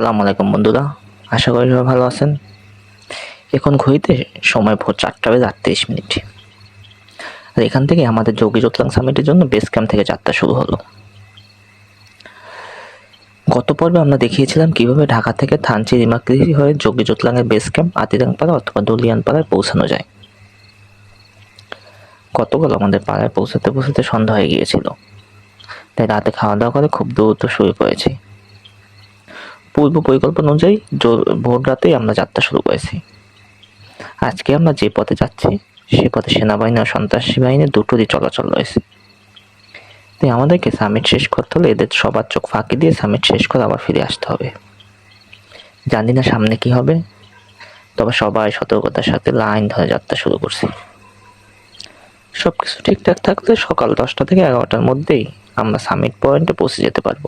আসসালামু আলাইকুম বন্ধুরা। আশা করি সবাই ভালো আছেন। এখন ঘড়িতে সময় ভোর চারটা বেজে আটত্রিশ মিনিট। আর এখান থেকে আমাদের যোগী জোতলাং সামিটের জন্য বেস ক্যাম্প থেকে যাত্রা শুরু হলো। গত পর্বে আমরা দেখিয়েছিলাম কীভাবে ঢাকা থেকে থানচি রিমাকৃতি হয়ে যোগী জোতলাংয়ের বেস ক্যাম্প আতিরাংপাড়া অথবা দলিয়ান পাড়ায় পৌঁছানো যায়। গতকাল আমাদের পাড়ায় পৌঁছাতে পৌঁছাতে সন্ধ্যা হয়ে গিয়েছিল। তাই রাতে খাওয়া দাওয়া করে খুব দ্রুত শুয়ে পড়েছি। পূর্ব পরিকল্পনা অনুযায়ী ভোর রাতেই আমরা যাত্রা শুরু করেছি। আজকে আমরা যে পথে যাচ্ছি, সে পথে সেনাবাহিনী ও সন্ত্রাসী বাহিনীর দুটোরই চলাচল রয়েছে। তাই আমাদেরকে সামিট শেষ করতে হলে এদের সবার চোখ ফাঁকি দিয়ে সামিট শেষ করে আবার ফিরে আসতে হবে। জানি না সামনে কি হবে, তবে সবাই সতর্কতার সাথে লাইন ধরে যাত্রা শুরু করছি। সব কিছু ঠিকঠাক থাকলে সকাল দশটা থেকে এগারোটার মধ্যেই আমরা সামিট পয়েন্টে পৌঁছে যেতে পারব।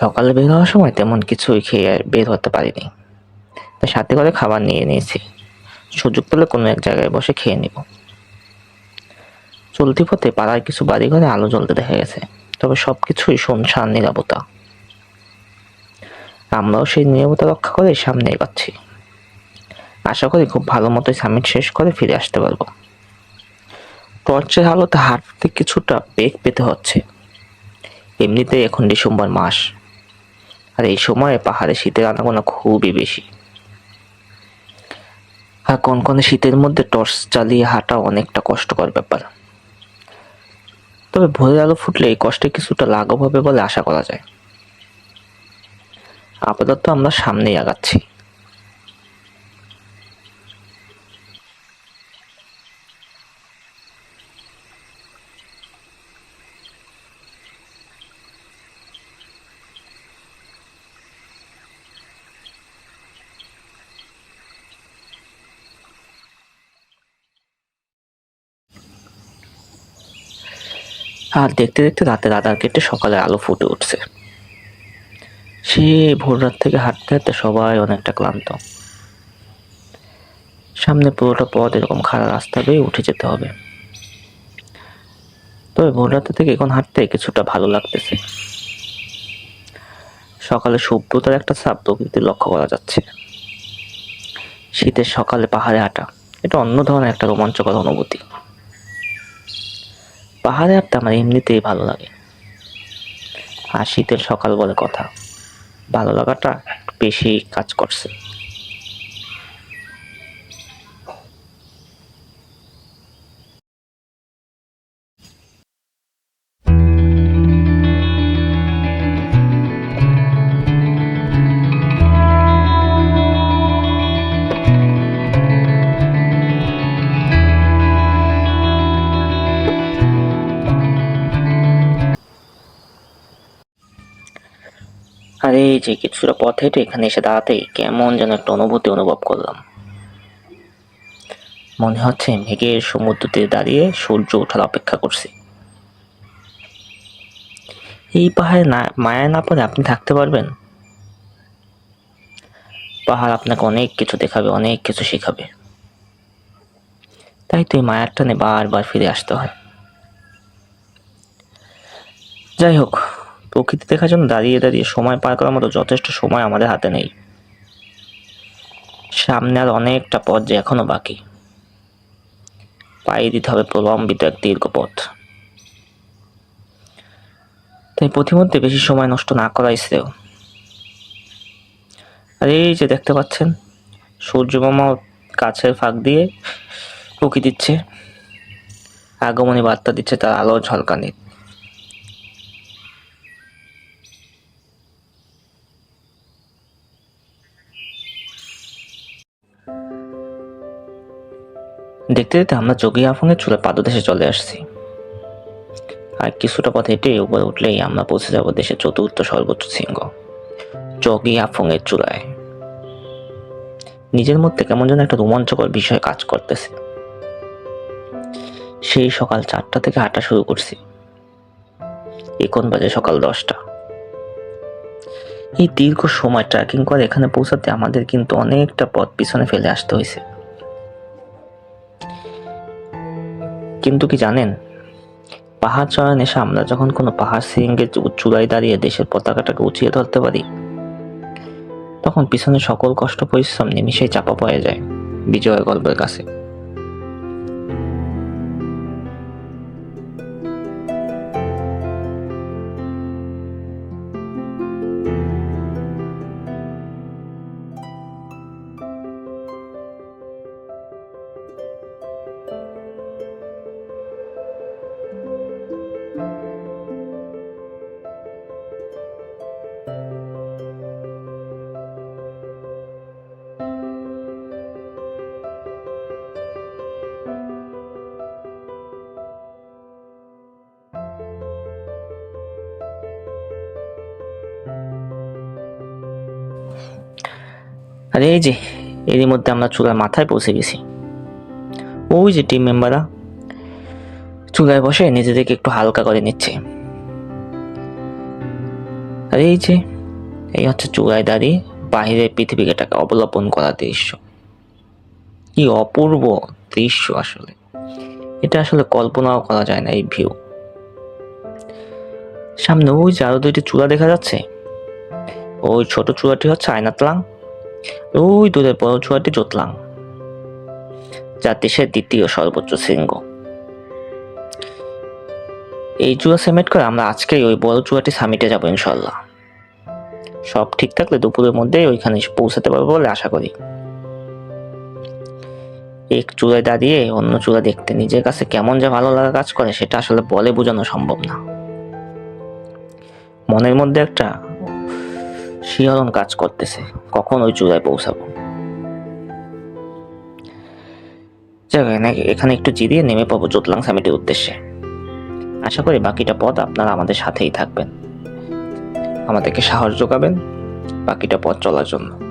সকালে বের হওয়ার সময় তেমন কিছুই খেয়ে বের হতে পারিনি। তাই সাথে করে খাবার নিয়ে নিয়েছি। সুযোগ পেলে কোনো এক জায়গায় বসে খেয়ে নিব। চলতি পথে পাড়ার কিছু বাড়ি ঘরে আলো জ্বলতে দেখা গেছে। তবে সব কিছুই শুনশান নিরাপত্তা আমরাও সেই নিরাপত্তা রক্ষা করে সামনে এগোচ্ছি। আশা করি খুব ভালো মতোই সামিট শেষ করে ফিরে আসতে পারব। টর্চের আলোতে হাঁটতে কিছুটা বেগ পেতে হচ্ছে। এমনিতেই এখন ডিসেম্বর মাস। আর এই সময়ে পাহাড়ে শীতের আনাগোনা খুবই বেশি। আর কনকনে শীতের মধ্যে টর্চ চালিয়ে হাঁটা অনেকটা কষ্টকর ব্যাপার। তবে ভোরের আলো ফুটলে এই কষ্টে কিছুটা লাঘব হবে বলে আশা করা যায়। আপাতত আমরা সামনেই আগাচ্ছি। আর দেখতে দেখতে রাতে আধার কেটে সকালে আলো ফুটে উঠছে। সে ভোর রাত থেকে হাঁটতে হাঁটতে সবাই অনেকটা ক্লান্ত। সামনে পুরোটা পথ এরকম খারাপ রাস্তা বেয়ে উঠে যেতে হবে। তবে ভোর রাতে থেকে এখন হাঁটতে কিছুটা ভালো লাগতেছে। সকালে সভ্যতার একটা চাপ প্রকৃতি লক্ষ্য করা যাচ্ছে। শীতের সকালে পাহাড়ে হাঁটা, এটা অন্য ধরনের একটা রোমাঞ্চকর অনুভূতি। পাহাড়ে হাঁটতে আমার এমনিতেই ভালো লাগে। আর শীতের সকাল বলে কথা। ভালো লাগাটা বেশি কাজ করছে। যে কিছুটা পথ হেঁটে এখানে এসে দাঁড়াতেই কেমন যেন একটা অনুভূতি অনুভব করলাম। মনে হচ্ছে মেঘের সমুদ্রতে দাঁড়িয়ে সূর্য ওঠার অপেক্ষা করছি। এই পাহাড়ে না মায়া না পড়ে আপনি থাকতে পারবেন? পাহাড় আপনাকে অনেক কিছু দেখাবে, অনেক কিছু শেখাবে। তাই তো এই মায়ার টানে বারবার ফিরে আসতে হয়। যাই হোক প্রকৃতি দেখার জন্য দাঁড়িয়ে দাঁড়িয়ে সময় পার করার মতো যথেষ্ট সময় আমাদের হাতে নেই। সামনে আর অনেকটা পথ যে এখনও বাকি। পায়ে দিতে হবে প্রলম্বিত এক দীর্ঘ পথ তাই পথিমধ্যে বেশি সময় নষ্ট না করাই শ্রেয়। আর এই যে দেখতে পাচ্ছেন সূর্যমামা কাছের ফাঁক দিয়ে উকি দিচ্ছে আগমনী বার্তা দিচ্ছে তার আলো ঝলকানি দেখতে দেখতে আমরা যোগী আফঙের চূড়া পাদদেশে চলে আসছি। আর কিছুটা পথ হেঁটে উপরে উঠলেই আমরা পৌঁছে যাব দেশের চতুর্থ সর্বোচ্চ শৃঙ্গ, যোগী আফঙের চূড়ায়। নিজের মধ্যে কেমন যেন একটা রোমাঞ্চকর বিষয় কাজ করতেছে। সেই সকাল চারটা থেকে হাঁটা শুরু করছি। এখন বাজে সকাল দশটা। এই দীর্ঘ সময় ট্রেকিং করে এখানে পৌঁছাতে আমাদের কিন্তু অনেকটা পথ পিছনে ফেলে আসতে হয়েছে। কিন্তু কি জানেন? পাহাড় চড়া নেশা আমরা যখন কোনো পাহাড় সিঙ্গের চূড়ায় দাঁড়িয়ে দেশের পতাকাটাকে উঁচিয়ে ধরতে পারি, তখন পিছনে সকল কষ্ট পরিশ্রম নিমিশেই চাপা পড়ে যায় বিজয় গল্পের কাছে। আর এই যে, এরই মধ্যে আমরা চূড়ার মাথায় পৌঁছে গেছি। ওই যে টিম মেম্বাররা চূড়ায় বসে নিজেদেরকে একটু হালকা করে নিচ্ছে। আর এই যে, এই হচ্ছে চূড়ায় দাঁড়িয়ে বাহিরের পৃথিবীটাকে অবলম্বন করা দৃশ্য। কি অপূর্ব দৃশ্য আসলে। এটা আসলে কল্পনাও করা যায় না এই ভিউ সামনে ওই যে আরও দুইটি চূড়া দেখা যাচ্ছে। ওই ছোট চূড়াটি হচ্ছে আয়নাতলাং। ওই দূরের বড় চূড়াটি জোতলাং যা দেশের দ্বিতীয় সর্বোচ্চ শৃঙ্গ। এই চূড়া সেমেট করে আমরা আজকেই ওই বড় চূড়াটি সামিটে যাব ইনশাল্লাহ সব ঠিক থাকলে দুপুরের মধ্যেই ওইখানে পৌঁছাতে পারব বলে আশা করি। এক চূড়ায় দাঁড়িয়ে অন্য চূড়া দেখতে নিজের কাছে কেমন যে ভালো লাগা কাজ করে, সেটা আসলে বলে বোঝানো সম্ভব না। মনের মধ্যে একটা শিহরণ কাজ করতেছে। কখন ওই চূড়ায় পৌঁছাবো? এখানে একটু জিরিয়ে নেমে পাবো জোতলাং সামিটির উদ্দেশ্যে। আশা করি বাকিটা পথ আপনারা আমাদের সাথেই থাকবেন। আমাদেরকে সাহস যোগাবেন বাকিটা পথ চলার জন্য।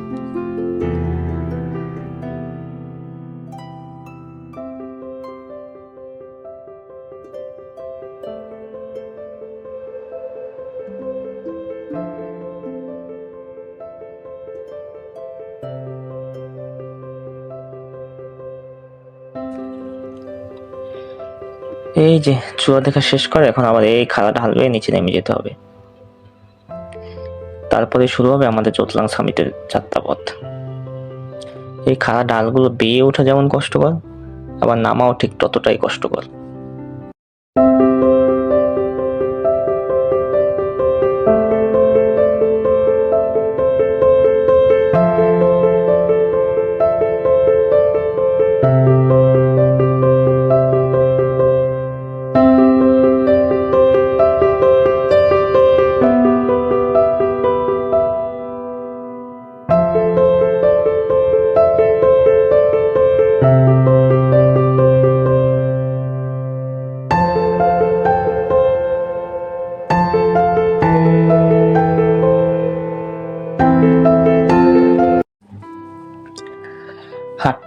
এই যে চূড়া দেখা শেষ করে, এখন আমাদের এই খাড়া ঢাল বেয়ে নিচে নেমে যেতে হবে। তারপরে শুরু হবে আমাদের চোতলাং সামিটের যাত্রাপথ। এই খাড়া ডালগুলো বেয়ে ওঠা যেমন কষ্টকর, আবার নামাও ঠিক ততটাই কষ্টকর।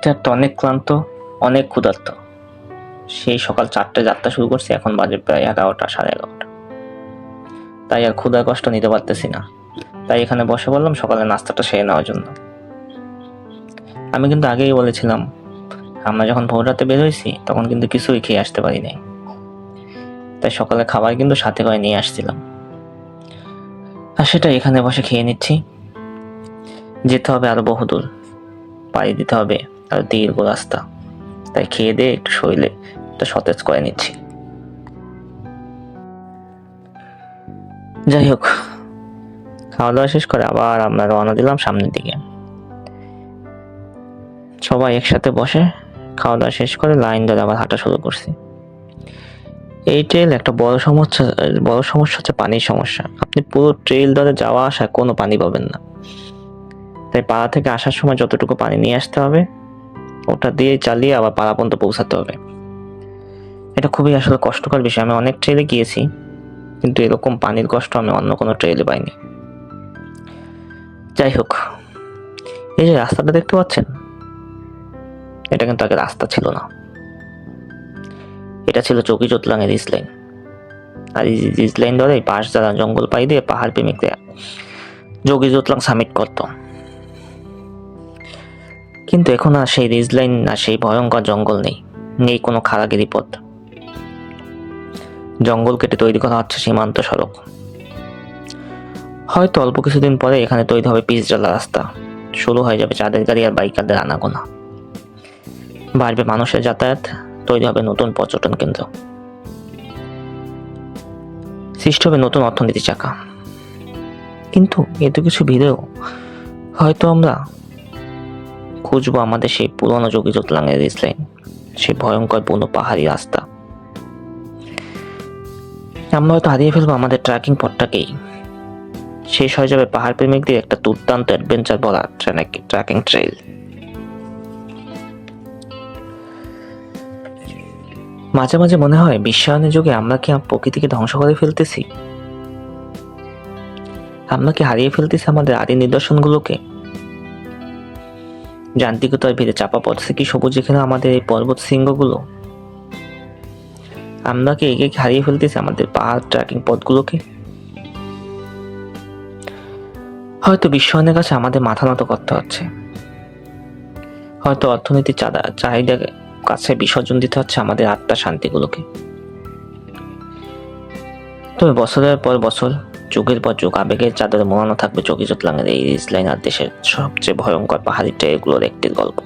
হাঁটতে অনেক ক্লান্ত, অনেক ক্ষুধার্ত। সেই সকাল চারটে যাত্রা শুরু করছি, এখন বাজে প্রায় এগারোটা, সাড়ে এগারোটা। তাই আর ক্ষুধার কষ্ট নিতে পারতেছি না। তাই এখানে বসে বললাম সকালে নাস্তাটা সেরে নেওয়ার জন্য। আমি কিন্তু আগেই বলেছিলাম, আমরা যখন ভোর রাতে বের হয়েছি, তখন কিন্তু কিছুই খেয়ে আসতে পারি নাই। তাই সকালে খাবার কিন্তু সাথে করে নিয়ে আসছিলাম। আর সেটা এখানে বসে খেয়ে নিচ্ছি। যেতে হবে আরও বহুদূর। পাড়ি দিতে হবে। আর দীর্ঘ রাস্তা। তাই খেয়ে দিয়ে একটু শরীরে একটু সতেজ করে নিচ্ছি। যাই হোক, খাওয়া দাওয়া শেষ করে আবার আমরা রওনা দিলাম সামনের দিকে। সবাই একসাথে বসে খাওয়া দাওয়া শেষ করে লাইন ধরে আবার হাঁটা শুরু করছি। এই ট্রেল একটা বড় সমস্যা বড় সমস্যা হচ্ছে পানির সমস্যা। আপনি পুরো ট্রেল ধরে যাওয়া আসায় কোনো পানি পাবেন না। তাই পাড়া থেকে আসার সময় যতটুকু পানি নিয়ে আসতে হবে ওটা দিয়ে চালিয়ে আবার পাড়া পর্যন্ত পৌঁছাতে হবে। এটা খুবই আসলে কষ্টকর বিষয়। আমি অনেক ট্রেলে গিয়েছি, কিন্তু এরকম পানির কষ্ট আমি অন্য কোনো ট্রেলে পাইনি। যাই হোক, এই যে রাস্তাটা দেখতে পাচ্ছেন? এটা কিন্তু আগে রাস্তা ছিল না। এটা ছিল চৌকি চোতলাঙের ইসলাইন আর এই ধরে পাশ দ্বারা জঙ্গল পাই দিয়ে পাহাড় প্রেমিক প্রেমিকরা যোগী জোতলাং সামিট করতো। কিন্তু এখন আর সেই রিজলাইন না সেই ভয়ঙ্কর জঙ্গল নেই। নেই কোনো খাড়াগিরি পথ। জঙ্গল কেটে তৈরি করা হচ্ছে সীমান্ত সড়ক। হয়তো অল্প কিছুদিন পরে এখানে তৈরি হবে পিচ রাস্তা। শুরু হয়ে যাবে চাঁদের গাড়ি আর বাইকারদের আনাগোনা। বাড়বে মানুষের যাতায়াত, তৈরি হবে নতুন পর্যটন কেন্দ্র। সৃষ্টি হবে নতুন অর্থনীতি চাকা। কিন্তু এত কিছু ভিড়েও হয়তো আমরা খুঁজবো আমাদের সেই পুরনো যোগী জোতলাঙের রেসলাইন সেই ভয়ঙ্কর পুরনো পাহাড়ি রাস্তা। আমরা হয়তো হারিয়ে ফেলব আমাদের ট্রেকিং পথটাকেই। শেষ হয়ে যাবে পাহাড় প্রেমিকদের একটা দুর্দান্ত অ্যাডভেঞ্চার বলা ট্রেকিং ট্রেল মাঝে মাঝে মনে হয় বিশ্বায়নের যুগে আমরা কি প্রকৃতিকে ধ্বংস করে ফেলতেছি? আমরা কি হারিয়ে ফেলতেছি আমাদের আদি নিদর্শনগুলোকে? যান্ত্রিকতার ভিড়ে চাপা পড়ছে কি সবুজ এখানে আমাদের এই পর্বত শৃঙ্গগুলো? আমরা কি একে হারিয়ে ফেলতেছি আমাদের পাহাড় ট্রেকিং পথগুলোকে? হয়তো বিশ্বায়নের কাছে আমাদের মাথা নত করতে হচ্ছে। হয়তো অর্থনীতির চাঁদা, চাহিদা কাছে বিসর্জন দিতে হচ্ছে আমাদের আত্মার শান্তিগুলোকে। তবে বছরের পর বছর যুগের পর যুগ আবেগের চাদরে মোড়ানো থাকবে চকি চটলাঙের এই রিজলাইনার দেশের সবচেয়ে ভয়ঙ্কর পাহাড়ি ট্রেগুলোর একটি গল্প।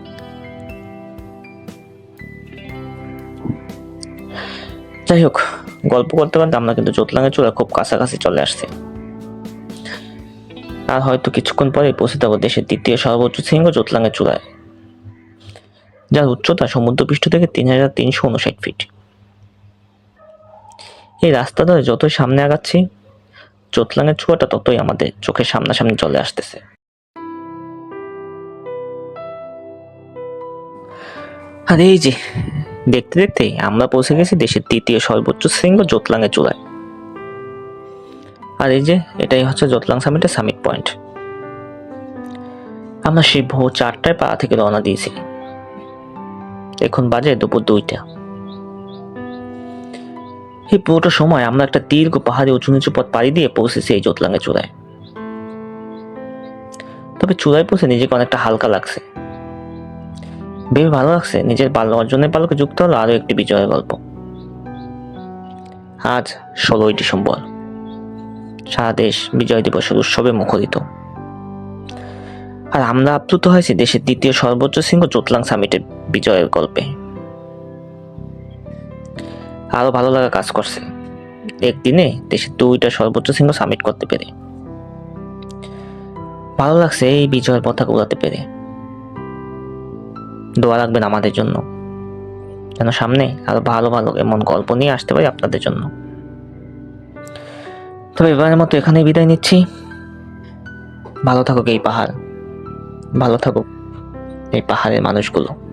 যাই হোক, গল্প করতে করতে আমরা কিন্তু চোতলাঙের চূড়া খুব কাছাকাছি চলে আসছে। আর হয়তো কিছুক্ষণ পরে পৌঁছে যাব দেশের দ্বিতীয় সর্বোচ্চ শৃঙ্গ চোতলাঙের চূড়ায়, যার উচ্চতা সমুদ্রপৃষ্ঠ থেকে তিন হাজার তিনশো উনষাট ফিট। এই রাস্তা ধরে যতই সামনে আগাচ্ছি চোতলাঙের চূড়াটা ততই আমাদের চোখের সামনাসামনি চলে আসতেছে। আর এই যে, দেখতে দেখতে আমরা পৌঁছে গেছি দেশের তৃতীয় সর্বোচ্চ শৃঙ্গ জোতলাঙের চূড়ায়। আর এই যে, এটাই হচ্ছে জোতলাং সামিটের সামিট পয়েন্ট আমরা সেই ভোর চারটায় পাড়া থেকে রওনা দিয়েছি। এখন বাজে দুপুর দুইটা। এই পুরোটা সময় আমরা একটা দীর্ঘ পাহাড়ে উঁচু নিচু পথ পাড়ি দিয়ে পৌঁছেছি এই জোতলাঙের চূড়ায়। তবে চূড়ায় পৌঁছে নিজেকে অনেকটা হালকা লাগছে। বেশ ভালো লাগছে, নিজের বাল্য অর্জনের পালকে যুক্ত হলো আরও একটি বিজয়ের গল্প। আজ ষোলোই ডিসেম্বর। সারা দেশ বিজয় দিবসের উৎসবে মুখরিত। আর আমরা আপ্লুত হয়েছি দেশের দ্বিতীয় সর্বোচ্চ শৃঙ্গ চোতলাং সামিটের বিজয়ের গল্পে। আরও ভালো লাগা কাজ করছে। একদিনে দেশের দুইটা সর্বোচ্চ শৃঙ্গ সাবমিট করতে পেরে। ভালো লাগছে এই বিজয়ের পতাকা উড়াতে পেরে। দোয়া রাখবেন আমাদের জন্য। যেন সামনে আরও ভালো ভালো এমন গল্প নিয়ে আসতে পারি আপনাদের জন্য। তবে এবারের মতো এখানেই বিদায় নিচ্ছি। ভালো থাকুক এই পাহাড়। ভালো থাকুক এই পাহাড়ের মানুষগুলো।